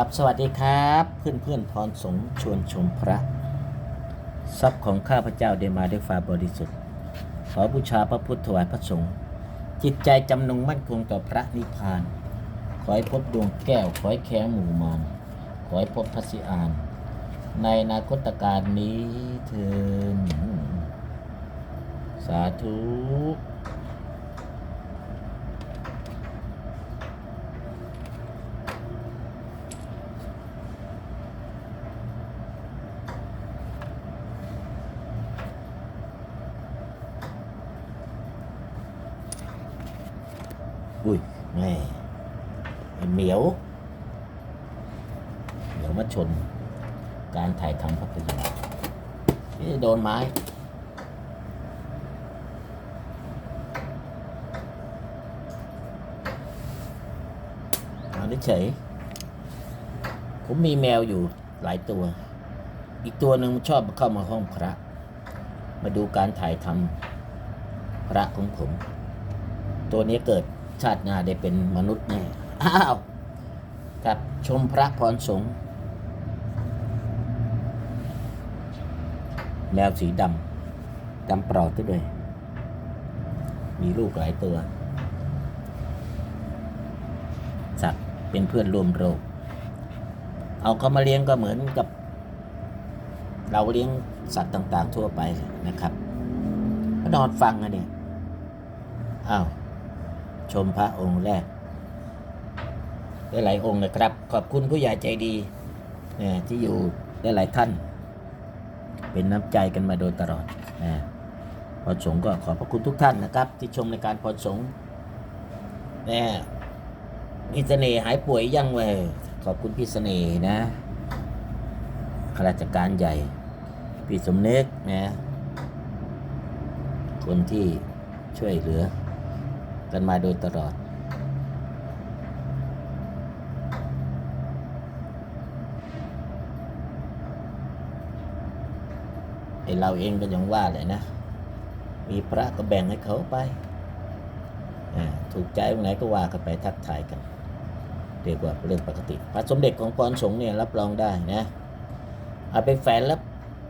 ครับสวัสดีครับ เพื่อนเพื่อนพรสงชวนชมพระทรัพย์ของข้าพเจ้าได้มาด้วยฟ้าบริสุทธิ์ ขอบูชาพระพุทธถวายพระสงฆ์จิตใจจำนงมั่นคงต่อพระนิพพาน ขอให้พบดวงแก้ว ขอให้แค้หมู่มารขอให้พบพระสิอาน ในนาคตการนี้เถินสาธุ อุ้ยแม่เหมียว เหมียวมาชน การถ่ายทำภาพยนตร์นี่โดนไม้เอาเฉยผมมีแมวอยู่หลายตัว อีกตัวหนึ่งมันชอบเข้ามาห้องพระ มาดูการถ่ายทำพระของผม ตัวนี้เกิด ชาติหน้าได้เป็นมนุษย์แน่อ้าวกับชมพระพรสงฆ์แมวสีดำดำปลอดด้วย มีลูกหลายตัวสัตว์เป็นเพื่อนร่วมโลกเอาเขามาเลี้ยงก็เหมือนกับ เราเลี้ยงสัตว์ต่าง ๆ ทั่วไปนะครับนอนฟังอะเนี่ยอ้าว ชมพระองค์แรกได้หลายองค์นะครับ ขอบคุณผู้ใหญ่ใจดีเนี่ยที่อยู่ได้หลายท่าน เป็นน้ำใจกันมาโดยตลอดนะพอสงก็ขอบพระคุณทุกท่านนะครับ ที่ชมในการพอสงเนี่ยพี่เสน่หายป่วยยังเว้ยขอบคุณพี่เสน่นะข้าราชการใหญ่ พี่สมนึกนะคนที่ช่วยเหลือ กันมาโดยตลอด ไอเราเองก็ยังว่าเลยนะ มีพระก็แบ่งให้เขาไปอ่าถูกใจตรงไหนก็ว่ากันไปทักทายกัน เรียกว่าเรื่องปกติ พระสมเด็จของปอนสงเนี่ยรับรองได้นะเอาไปแฝนแล้ว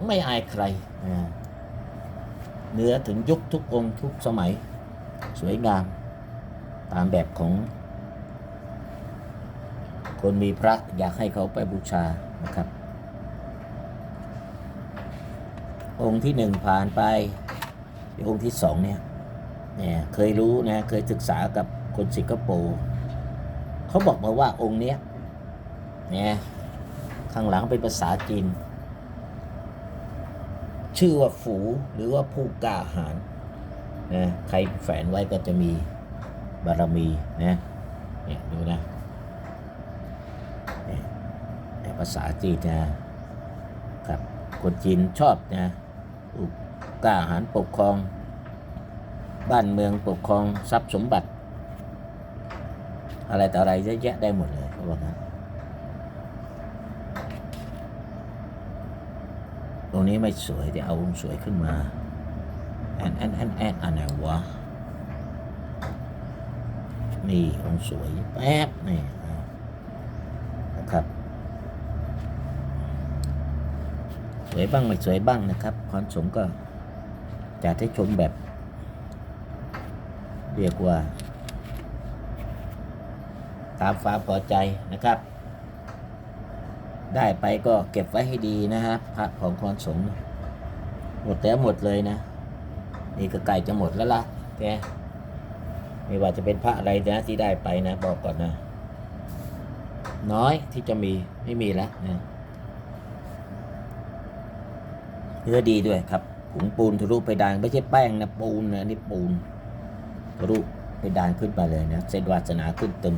ไม่อายใครเนื้อถึงยุคทุกองค์ทุกสมัย สวยงาม ตามแบบของ คนมีพระอยากให้เขาไปบูชานะครับ องค์ที่หนึ่งผ่านไป องค์ที่สองเนี่ยเนี่ยเคยรู้นะเคยศึกษากับคนสิงคโปร์เขาบอกมาว่าองค์เนี้ยเนี่ยข้างหลังเป็นภาษาจีน ชื่อว่าฝูหรือว่าผู้กล้าหาญนะใครแฝนไว้ก็จะมี บารมีนะเนี่ยดูนะเนี่ยเนี่ยภาษาจีนนะครับคนจีนชอบนะกล้าหาญปกครอง บ้านเมืองปกครองทรัพย์สมบัติ อะไรต่ออะไรเยอะแยะได้หมดเลยเขาบอกนะตรงนี้ไม่สวยเดี๋ยวเอาองค์สวยขึ้นมาแอนแอนแอนแอนอันไหนวะ นี่องสวยแป๊บนี่นะครับ สวยบ้างไม่สวยบ้างนะครับพรสงก็จะให้ชมแบบ เรียกว่า ตามความพอใจนะครับ ได้ไปก็เก็บไว้ให้ดีนะฮะพระของพรสงหมดแล้วหมดเลยนะนี่ก็ใกล้จะหมดแล้วล่ะแก ไม่ว่าจะเป็นพระอะไรนะที่ได้ไปนะ บอกก่อนนะ น้อยที่จะมีไม่มีแล้วนะเนื้อดีด้วยครับผงปูนทะลุไปดานไม่ใช่แป้งนะปูนนะนี่ปูนทะลุไปดานขึ้นมาเลยนะเส้นวาสนาขึ้นตึม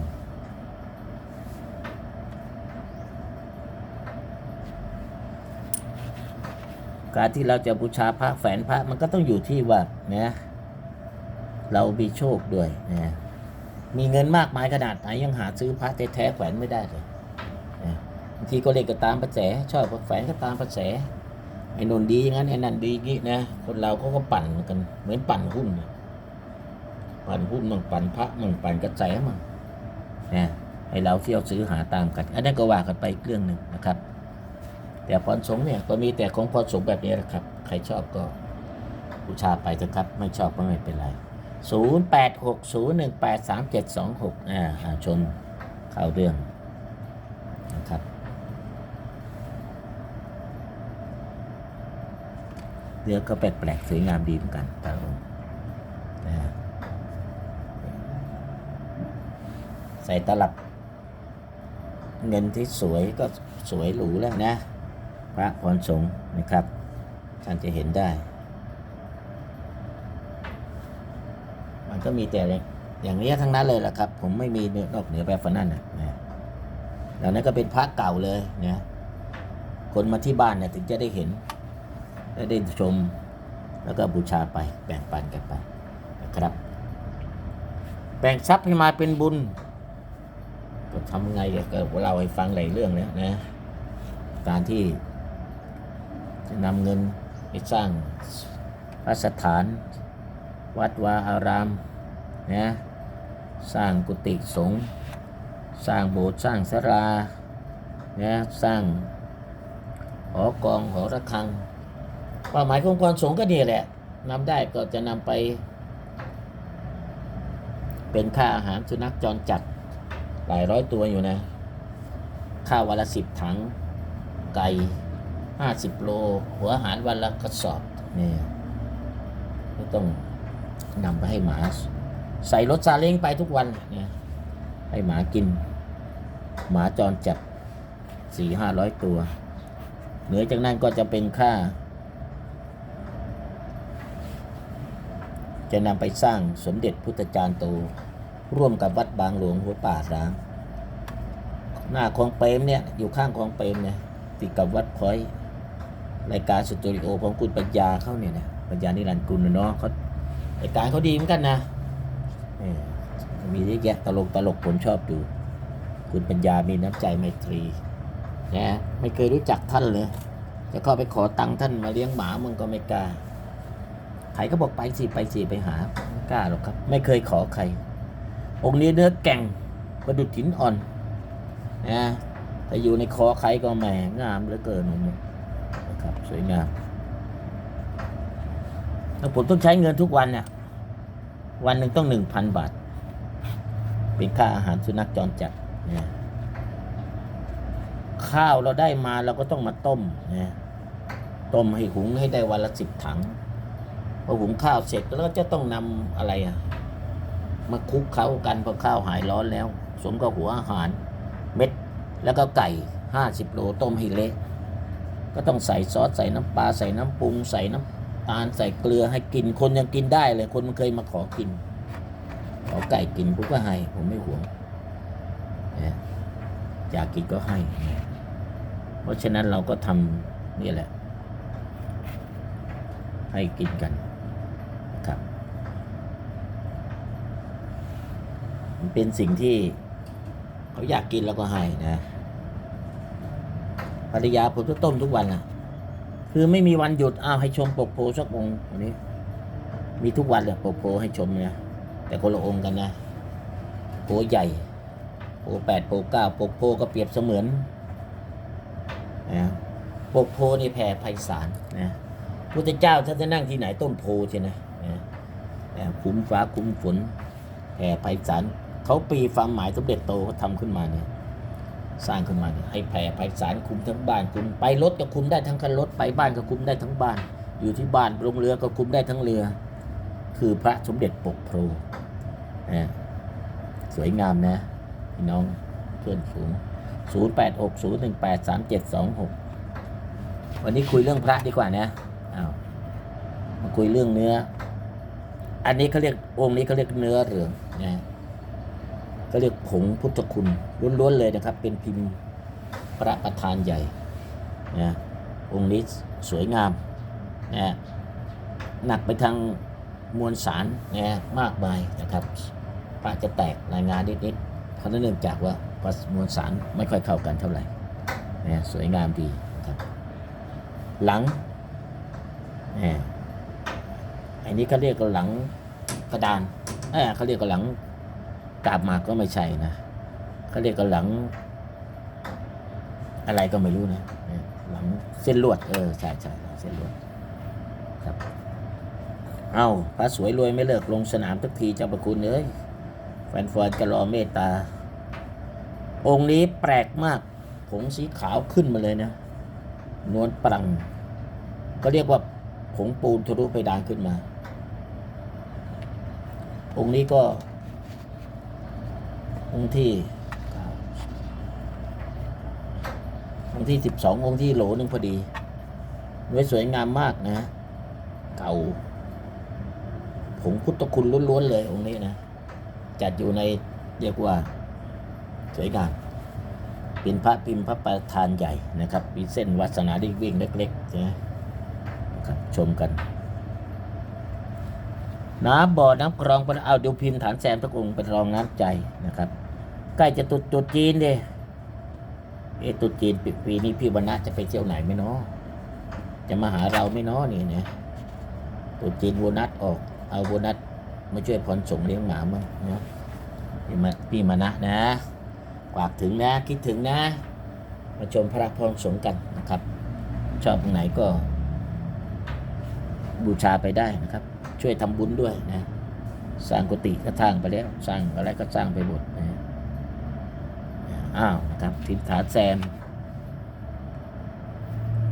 การที่เราจะบูชาพระแฝนพระมันก็ต้องอยู่ที่ว่านะ เรามีโชคด้วยนะมีเงินมากมายขนาดไหนยังหาซื้อพระแท้ๆแขวนไม่ได้เลยนะบางทีก็เล่นก็ตามกระแสชอบพระแฝนก็ตามกระแสไอ้นนดีอย่างนั้นไอ้นั่นดีอย่างนี้นะคนเราเขาก็ปั่นกันเหมือนปั่นหุ้นปั่นหุ้นมั่งปั่นพระมั่งปั่นกระแสมั่งนะให้เราเที่ยวซื้อหาตามกันอันนั้นก็ว่ากันไปอีกเรื่องหนึ่งนะครับ แต่พรสงเนี่ยก็มีแต่ของพรสงแบบนี้แหละครับ ใครชอบก็บูชาไปเถอะครับ ไม่ชอบก็ไม่เป็นไร 0 8 6 0 1 8 3 7 2 6อ่าอ่าชนเข้าเรื่องนะครับเรือก็แปลกๆสวยงามดีเหมือนกันต่ละองค์นะฮะใส่ตลับเงินที่สวยก็สวยหรูแล้วนะ พระพรสงฆ์นะครับ ท่านจะเห็นได้ มันก็มีแต่อย่างนี้ทั้งนั้นเลยแหละครับ ผมไม่มีนอกเหนือไปฝันนั่นนะนะเหล่านั้นก็เป็นพระเก่าเลยนะคนมาที่บ้านเนี่ยถึงจะได้เห็นและได้ชม แล้วก็บูชาไปแบ่งปันกันไปนะครับ แบ่งทรัพย์ให้มาเป็นบุญ ก็ทำไงก็เราให้ฟังหลายเรื่องแล้วนะการที่จะนำเงินไปสร้างพระสถาน วัดวาอารามนะสร้างกุฏิสงฆ์สร้างโบสถ์สร้างสรานะสร้างหอกองหอระฆังความหมายของความสงฆ์ก็นี่แหละนำได้ก็จะนำไป เป็นค่าอาหารสุนัขจรจัดหลายร้อยตัวอยู่นะ ข้าววันละสิบถัง ไก่ห้าสิบโล หัวอาหารวันละกระสอบนี่ก็ต้อง นำไปให้หมา ใส่รถซาเล้งไปทุกวันเนี่ยให้หมากิน หมาจรจัดสี่ห้าร้อยตัว เหนือจากนั้นก็จะเป็นค่า จะนำไปสร้างสมเด็จพุทธจารย์โต ร่วมกับวัดบางหลวงหัวป่าร้างหน้าคลองเปรมเนี่ย อยู่ข้างคลองเปรมเนี่ยติดกับวัดพอยรายการสตูดิโอของคุณปัญญาเขาเนี่ยนะปัญญานิรันดร์กุลนะเนาะเขา รายการเขาดีเหมือนกันนะมีเยอะแยะตลกตลกผมชอบดู คุณปัญญามีน้ำใจไมตรีนะไม่เคยรู้จักท่านเลย จะเข้าไปขอตังค์ท่านมาเลี้ยงหมามึงก็ไม่กล้าใครก็บอกไปสิไปสิไปหาไม่กล้าหรอกครับ ไม่เคยขอใคร องค์นี้เนื้อแก่งประดุจหินอ่อนนะแต่อยู่ในคอใครก็แหมงามเหลือเกินองค์นี้นะครับ สวยงาม แล้วผมต้องใช้เงินทุกวันเนี่ยวันหนึ่งต้องหนึ่งพันบาท เป็นค่าอาหารสุนัขจรจัดนะข้าวเราได้มาเราก็ต้องมาต้มนะต้มให้หุงให้ได้วันละสิบถังพอหุงข้าวเสร็จแล้วก็จะต้องนำอะไรอะมาคลุกเคล้ากันพอข้าวหายร้อนแล้ว สมกับหัวอาหารเม็ด แล้วก็ไก่ห้าสิบโลต้มให้เละก็ต้องใส่ซอสใส่น้ำปลาใส่น้ำปรุงใส่น้ำ ตาลใส่เกลือให้กิน คนยังกินได้เลย คนมันเคยมาขอกิน ขอไก่กินผมก็ให้ ผมไม่หวงอยากกินก็ให้ เพราะฉะนั้นเราก็ทำนี่แหละ ให้กินกันครับมันเป็นสิ่งที่เขาอยากกินแล้วก็ให้นะภรรยาผมก็ต้มทุกวันนะ คือไม่มีวันหยุดอ้าวให้ชมปกโพสักองค์วันนี้ มีทุกวันเลยปกโพให้ชมนะแต่คนละองค์กันนะโพใหญ่โพแปดโพเก้าปกโพก็เปรียบเสมือนนะปกโพนี่แผ่ไพศาลนะพุทธเจ้าท่านจะนั่งที่ไหนต้นโพใช่ไหมนะนะคุ้มฟ้าคุ้มฝนแผ่ไพศาลเขาปีความหมายสมเด็จโตเขาทำขึ้นมาเนี่ย สร้างขึ้นมาให้แผ่ไพศาลคุมทั้งบ้านคุมไปรถก็คุมได้ทั้งคันรถไปบ้านก็คุมได้ทั้งบ้าน อยู่ที่บ้านลงเรือก็คุมได้ทั้งเรือ คือพระสมเด็จปกโพนะสวยงามนะพี่น้องเพื่อนฝูง0 8 6 0 1 8 3 7 2 6 วันนี้คุยเรื่องพระดีกว่านะอ้าวมาคุยเรื่องเนื้อ อันนี้เขาเรียกองค์นี้เขาเรียกเนื้อเหลืองนะ ก็เรียกผงพุทธคุณล้วนๆเลยนะครับ เป็นพิมพ์พระประธานใหญ่นะองค์นี้สวยงามนะหนักไปทางมวลสารนะมากมายนะครับพระจะแตกรายงานนิดๆเพราะเนื่องจากว่าพระมวลสารไม่ค่อยเข้ากันเท่าไหร่นะสวยงามดีครับ หลังนะอันนี้เขาเรียกหลังกระดานเออเขาเรียกหลัง กาบหมากก็ไม่ใช่นะเขาเรียกกันหลัง อะไรก็ไม่รู้นะหลังเส้นลวด เออใช่ใช่เส้นลวดครับ เอาพระสวยรวยไม่เลิกลงสนามทุกทีเจ้าประคุณเอ้ยแฟนๆก็รอเมตตา องค์นี้แปลกมาก ผงสีขาวขึ้นมาเลยนะ นวลปรัง ก็เรียกว่าผงปูนทะลุเพดานขึ้นมา องค์นี้ก็ องค์ที่องค์ที่สิบสององค์ที่โหลหนึ่งพอดีเนื้สวยงามมากนะ เก่า ผงพุทธคุณล้วนๆเลยองค์นี้นะ จัดอยู่ในเรียกว่า สวยงามเป็นพระพิมพ์พระประธานใหญ่นะครับ มีเส้นวัสนาที่วิ่งเล็กๆนะครับชมกัน น้ำบ่อน้ำกรองเป็นเอาดูพิมพ์ฐานแซมทุกองค์เป็นรองน้ำใจนะครับ ใกล้จะตุดตุดจีนเด้เอะตรุดจีนปีปีนี้พี่วรรณะจะไปเที่ยวไหนไหมเนาะจะมาหาเราไหม่เนาะนี่นะตุดจีนโบนัสออกเอาโบนัสมาช่วยผ่อนส่งเลี้ยงหมามั้งนะพี่มาพี่มานะนะฝากถึงนะคิดถึงนะ มาชมพระพรสงกันนะครับ ชอบตรงไหนก็ บูชาไปได้นะครับ ช่วยทำบุญด้วยนะสร้างกุฏิก็สร้างไปแล้ว สร้างอะไรก็สร้างไปหมดนะอ้าวนะครับพิมฐานแซม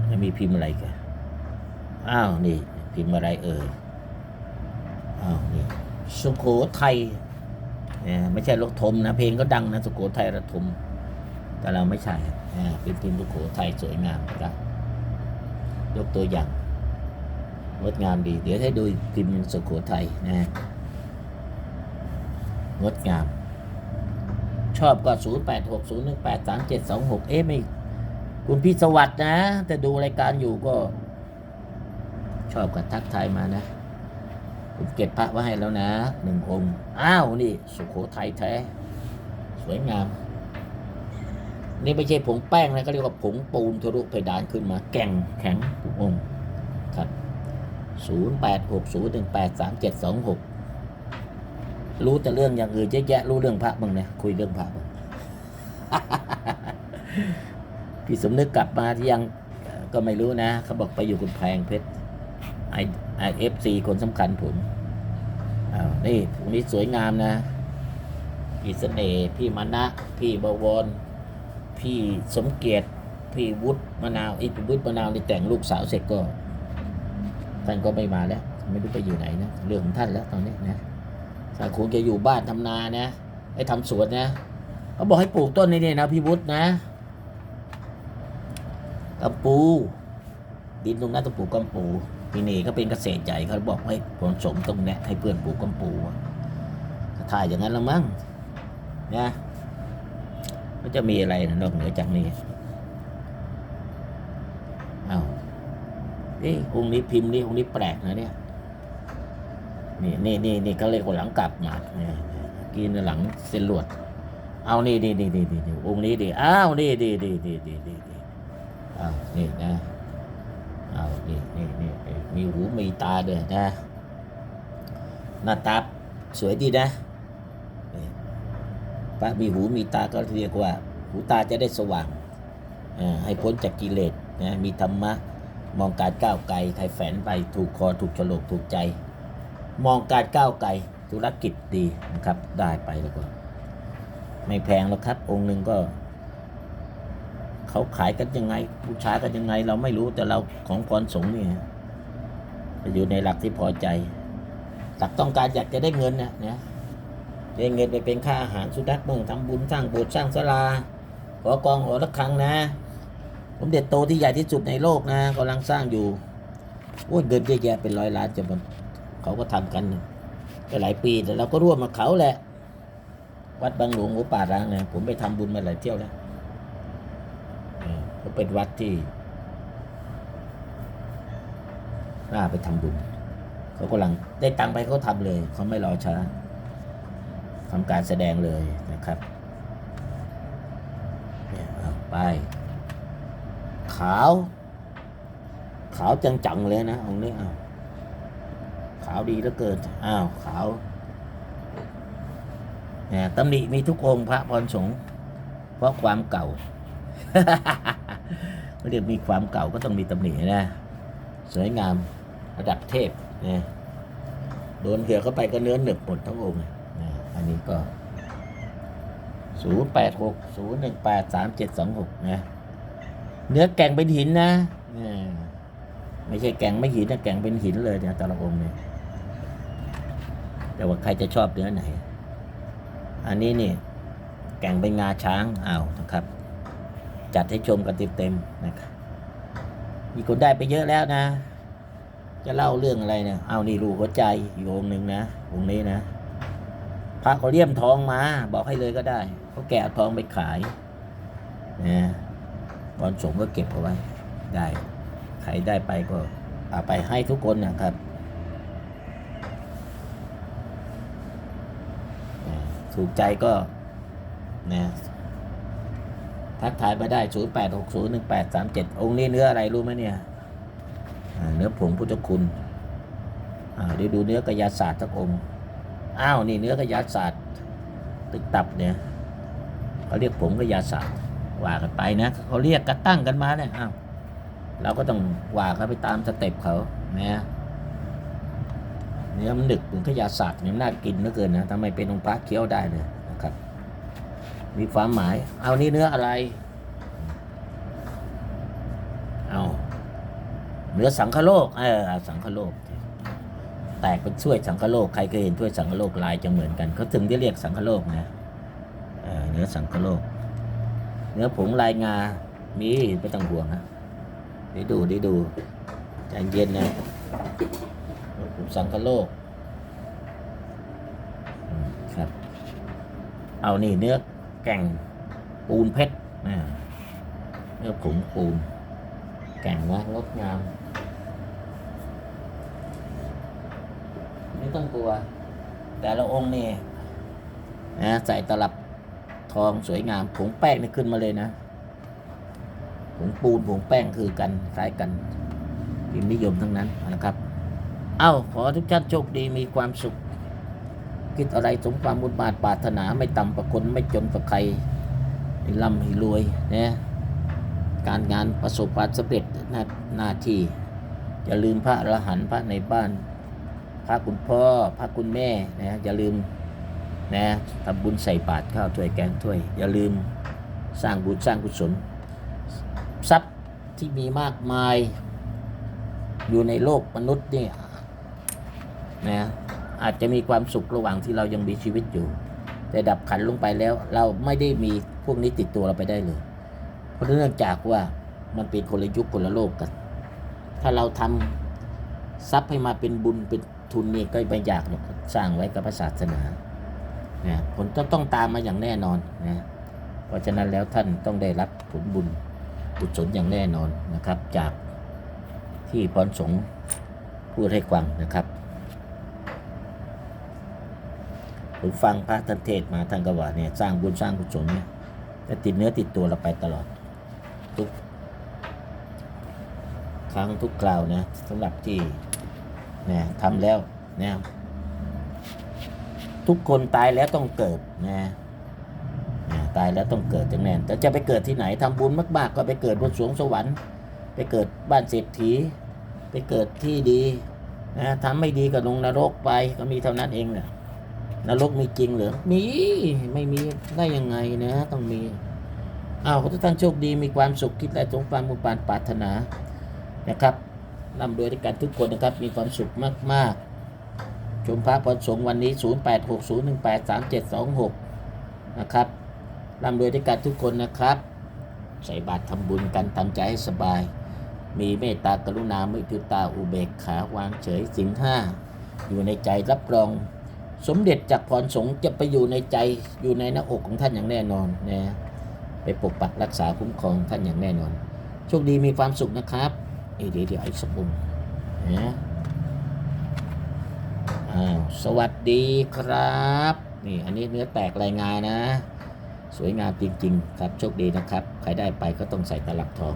จะมีพิมพ์อะไรกันอ้าวนี่ พิมพ์อะไรเอ่ยอ้าวนี่สุโขทัยเนี่ยไม่ใช่รถทมนะเพลงก็ดังนะสุโขทัยระทม แต่เราไม่ใช่เป็นพิมพ์สุโขทัยสวยงามนะยกตัวอย่าง งดงามดี เดี๋ยวให้ดูพิมพ์สุโขทัยนะงดงาม ชอบก็ 0 8 6 0 1 8 3 7 2 6 เอ๊ะไม่คุณพี่สวัสดนะ แต่ดูรายการอยู่ก็ ชอบกับทักทายมานะผมเก็บพระไว้ให้แล้วนะหนึ่งองค์ อ้าว นี่ สุโขทัยแท้ สวยงาม นี่ไม่ใช่ผงแป้งนะก็เรียกว่าผงปูนทะลุเพดานขึ้นมา แก่งแข็งทุกองค์ 0 8 6 0 1 8 3 7 2 6 รู้แต่เรื่องอย่างอื่นเยอะแยะรู้เรื่องพระบ้างนะคุยเรื่องพระบ้างพี่สมนึกกลับมาที่ยังก็ไม่รู้นะเขาบอกไปอยู่คุณแพงเพชรไอไอเอฟซีคนสำคัญผมอ้าวนี่พวกนี้สวยงามนะพี่เสน่ห์พี่มานะพี่บวรพี่สมเกียรติพี่วุฒิมะนาวอีกวุฒิมะนาวนี่แต่งลูกสาวเสร็จก็ ท่านก็ไม่มาแล้ว ไม่รู้ไปอยู่ไหนนะเรื่องของท่านแล้วตอนนี้นะถ้าคงจะอยู่บ้านทำนานะให้ทำสวนนะเขาบอกให้ปลูกต้นนี้เนี่ยนะพี่วุฒินะกำปู ดินตรงนั้นต้องปลูกกำปูพี่เนเขาเป็นเกษตรใหญ่เขาบอกให้ผลสมตรงเนี้ยให้เพื่อนปลูกกำปูถ่ายอย่างนั้นละมั้งนะมันจะมีอะไรนะนอกเหนือจากนี้เอาเอ้ยองค์นี้พิมพ์นี่องค์นี้แปลกนะเนี่ย นี่นี่นี่นี่เขาเรียกว่าหลังกลับมาเนี่ยกินหลังเส้นลวด เอานี่นี่นี่นี่นี่องค์นี้ดิอ้าวนี่นี่นี่นี่นี่นี่นี่อ้าวนี่นะอ้าวนี่นี่นี่นี่มีหูมีตาด้วยนะหน้าตาสวยดีนะพระมีหูมีตาก็เรียกว่า หูตาจะได้สว่างอ่าให้พ้นจากกิเลสนะมีธรรมะ มองการก้าวไกลใครแฝนไปถูกคอถูกฉลกถูกใจ มองการก้าวไกลธุรกิจดีนะครับได้ไปแล้วก็ ไม่แพงแล้วครับ องค์หนึ่งก็ เขาขายกันยังไงบูชากันยังไง เราไม่รู้แต่เราของพรสงฆ์นี่จะอยู่ในหลักที่พอใจหลักต้องการอยากจะได้เงินนะนะได้เงินไปเป็นค่าอาหารสุนัขบ้างทำบุญสร้างโบสถ์สร้างศาลาขอกองหอระฆังนะ ผมเด็ดโตที่ใหญ่ที่สุดในโลกนะกำลังสร้างอยู่โอ้ยเงินเยอะแยะเป็นร้อยล้านจะมันเขาก็ทำกันหลายปีแต่เราก็ร่วมมาเขาแหละ วัดบางหลวงหัวป่าร้างเนี่ยผมไปทำบุญมาหลายเที่ยวแล้วก็เป็นวัดที่น่าไปทำบุญ เขากำลังได้ตังไปเขาทำเลย เขาไม่รอช้าทำการแสดงเลยนะครับ เนี่ยไป ขาว ขาวจังๆเลยนะองค์นี้อ้าวขาวดีเหลือเกินอ้าวขาวเนี่ยตำหนิมีทุกองค์พระพรสงฆ์เพราะความเก่าเขาเรียกมีความเก่าก็ต้องมีตำหนินะ สวยงามระดับเทพนะโดนเกี่ยวเข้าไปก็เนื้อหนึบหมดทั้งองค์นะอันนี้ก็ศูนย์แปดหกศูนย์หนึ่งแปดสามเจ็ดสองหกนะ เนื้อแก่งเป็นหินนะอ่ไม่ใช่แก่งไม่หินนะแก่งเป็นหินเลยเนี่ยแต่ละองค์เนี่ยแต่ว่าใครจะชอบเนื้อไหน อันนี้นี่แก่งเป็นงาช้างอ้าวนะครับ จัดให้ชมกันเต็มๆนะครับมีคนได้ไปเยอะแล้วนะ จะเล่าเรื่องอะไรเนี่ยเอานี่รูหัวใจอยู่องค์หนึ่งนะองค์นี้นะพระเขาเลี่ยมทองมา บอกให้เลยก็ได้เขาแกะทองไปขายนะ ตอนส่งก็เก็บเอาไว้ ได้ ใครได้ไปก็เอาไปให้ทุกคนนะครับถูกใจก็นะทักทายมาได้ 0 8 6 0 1 8 3 7 องค์นี้เนื้ออะไรรู้ไหมเนี่ย เนื้อผงพุทธคุณเดี๋ยวดูเนื้อกระยาศาสตร์สักองค์ อ้าว นี่เนื้อกระยาศาสตร์ ตึกตับเนี่ยเขาเรียกผมกระยาศาสตร์ ว่ากันไปนะเขาเรียกกันตั้งกันมาเนี่ยอ้าวเราก็ต้องว่าเขาไปตามสเต็ปเขานะเนื้อมันดึกเหมือนกระยาศาสตร์เนี่ยน่ากินเหลือเกินนะทำไมเป็นองค์พระเคี้ยวได้เนี่ยนะครับ มีความหมาย เอานี่เนื้ออะไร เอาเนื้อสังคโลกเออสังคโลก แตกเป็นถ้วยสังคโลกใครเคยเห็นถ้วยสังคโลกลายจะเหมือนกันเขาถึงได้เรียกสังคโลกนะเเนื้อสังคโลก เนื้อผงลายงา มีไม่ต้องห่วงนะดีดูดีดูใจเย็นนะผงสังคโลกครับ เอานี่เนื้อแก่งปูนเพชรเนื้อผงปูน แก่งนะงดงาม ไม่ต้องกลัว แต่ละองค์นี่นะใส่ตลับ ทองสวยงามผงแป้งนี่ขึ้นมาเลยนะผงปูนผงแป้งคือกันคล้ายกันพิมพ์นิยมทั้งนั้นนะครับ เอ้าขอทุกท่านโชคดีมีความสุข คิดอะไรสมความบุญบาทปรารถนาไม่ต่ำกว่าคนไม่จนกว่าใครให้ร่ำให้รวยนะการงานประสบความสำเร็จหน้าหน้าที่ อย่าลืมพระอรหันต์พระในบ้าน พระคุณพ่อ พระคุณแม่นะอย่าลืม นะทำบุญใส่บาตรข้าวถ้วยแกงถ้วย อย่าลืมสร้างบุญสร้างกุศลทรัพย์ที่มีมากมายอยู่ในโลกมนุษย์เนี่ยนะอาจจะมีความสุขระหว่างที่เรายังมีชีวิตอยู่ แต่ดับขันลงไปแล้ว เราไม่ได้มีพวกนี้ติดตัวเราไปได้เลย เพราะเนื่องจากว่ามันเป็นคนละยุคคนละโลกกัน ถ้าเราทำทรัพย์ให้มาเป็นบุญเป็นทุนนี่ก็ไม่ยากหรอกสร้างไว้กับพระศาสนา นะผลต้องต้องตามมาอย่างแน่นอนนะเพราะฉะนั้นแล้วท่านต้องได้รับผลบุญกุศลอย่างแน่นอนนะครับ จากที่พรสงฆ์พูดให้ฟังนะครับผมฟังพระท่านเทศมาท่านก็ว่าเนี่ยสร้างบุญสร้างกุศลเนี่ยจะติดเนื้อติดตัวเราไปตลอด ทุก ครั้งทุกคราวนะสำหรับที่เนี่ยทำแล้วเนี่ย ทุกคนตายแล้วต้องเกิดนะนะตายแล้วต้องเกิดจังแน่นแต่จะไปเกิดที่ไหนทำบุญมากๆ ก็ไปเกิดบนสวงสวรรค์ ไปเกิดบ้านเศรษฐี ไปเกิดที่ดีนะทำไม่ดีก็ลงนรกไปก็มีเท่านั้นเองนะนรกมีจริงหรือมีไม่มีได้ยังไงนะ ต้องมีอ้าวขอทุกท่านโชคดีมีความสุขคิดและสมความมุ่งปารปรารถนานะครับร่ำรวยด้วยกันทุกคนนะครับมีความสุขมากๆ ชมพระพรสงวันนี้ 0860183726 นะครับร่ำรวยด้วยกันทุกคนนะครับ ใส่บาตรทำบุญกันทำใจให้สบาย มีเมตตากรุณาไม่ทุตาอุเบกขาวางเฉยสิงห้า อยู่ในใจรับรอง สมเด็จจากพรสงจะไปอยู่ในใจอยู่ในหน้าอกของท่านอย่างแน่นอนนะไปปกปักรักษาคุ้มครองท่านอย่างแน่นอน โชคดีมีความสุขนะครับ เดี๋ยวเดี๋ยวไอ้สมบุญนะ สวัสดีครับ นี่อันนี้เนื้อแตกรายงานนะ สวยงามจริง ๆ ครับโชคดีนะครับ ใครได้ไปก็ต้องใส่ตลับทอง